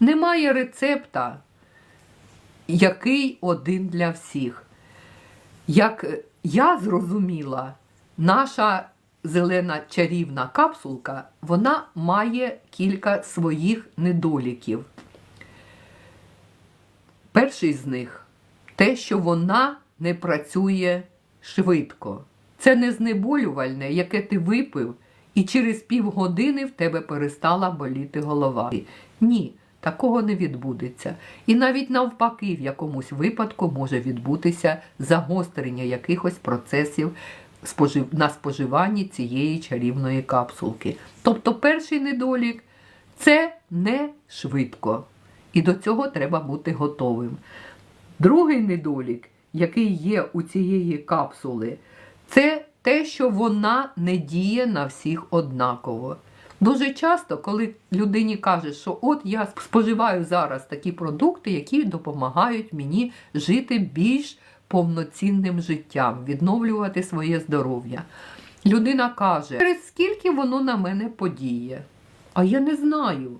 Немає рецепта, який один для всіх. Як я зрозуміла, наша зелена чарівна капсулка вона має кілька своїх недоліків. Перший з них те, що вона не працює швидко. Це не знеболювальне, яке ти випив, і через півгодини в тебе перестала боліти голова. Ні, такого не відбудеться. І навіть навпаки, в якомусь випадку може відбутися загострення якихось процесів на споживанні цієї чарівної капсулки. Тобто перший недолік це не швидко. І до цього треба бути готовим. Другий недолік, який є у цієї капсули, це те, що вона не діє на всіх однаково. Дуже часто, коли людині каже, що от я споживаю зараз такі продукти, які допомагають мені жити більш повноцінним життям, відновлювати своє здоров'я. Людина каже, через скільки воно на мене подіє? А я не знаю.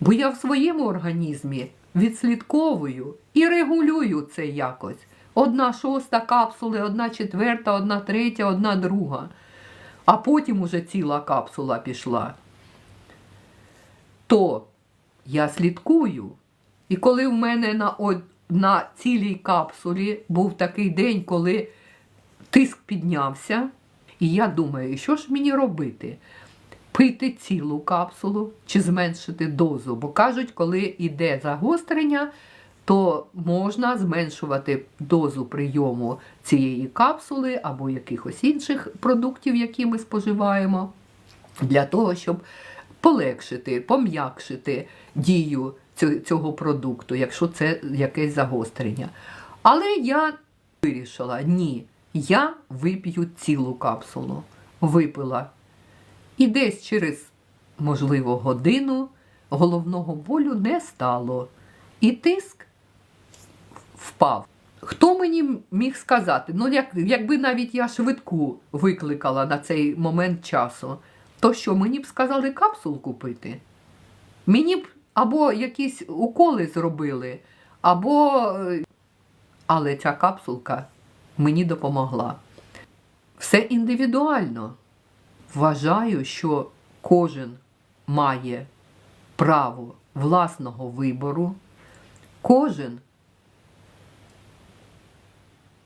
Бо я в своєму організмі відслідковую і регулюю це якось. Одна шоста капсули, одна четверта, одна третя, одна друга. А потім уже ціла капсула пішла. То я слідкую. І коли в мене на, на цілій капсулі був такий день, коли тиск піднявся, і я думаю, що ж мені робити? Пити цілу капсулу чи зменшити дозу? Бо кажуть, коли йде загострення, то можна зменшувати дозу прийому цієї капсули або якихось інших продуктів, які ми споживаємо, для того, щоб полегшити, пом'якшити дію цього продукту, якщо це якесь загострення. Але я вирішила, ні, я вип'ю цілу капсулу. Випила. І десь через, можливо, годину головного болю не стало. І тиск впав. Хто мені міг сказати? Ну, як, якби навіть я швидку викликала на цей момент часу, то що мені б сказали капсул купити? Мені б або якісь уколи зробили, або. е, Але ця капсулка мені допомогла. Все індивідуально. Вважаю, що кожен має право власного вибору, кожен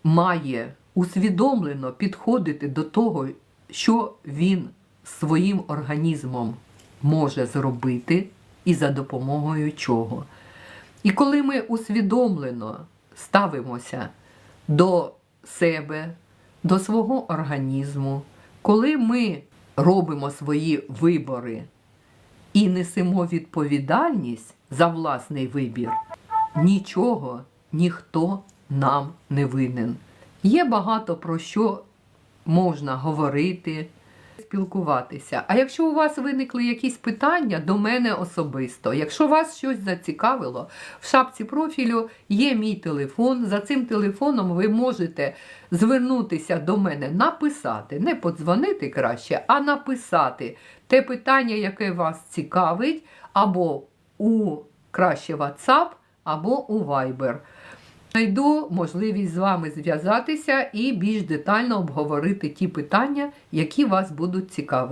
має усвідомлено підходити до того, що він своїм організмом може зробити і за допомогою чого. І коли ми усвідомлено ставимося до себе, до свого організму, коли ми робимо свої вибори і несемо відповідальність за власний вибір, нічого ніхто нам не винен. Є багато про що можна говорити, спілкуватися. А якщо у вас виникли якісь питання до мене особисто, якщо вас щось зацікавило, в шапці профілю є мій телефон. За цим телефоном ви можете звернутися до мене, написати, не подзвонити краще, а написати те питання, яке вас цікавить, або у краще WhatsApp, або у Viber. Знайду можливість з вами зв'язатися і більш детально обговорити ті питання, які вас будуть цікавити.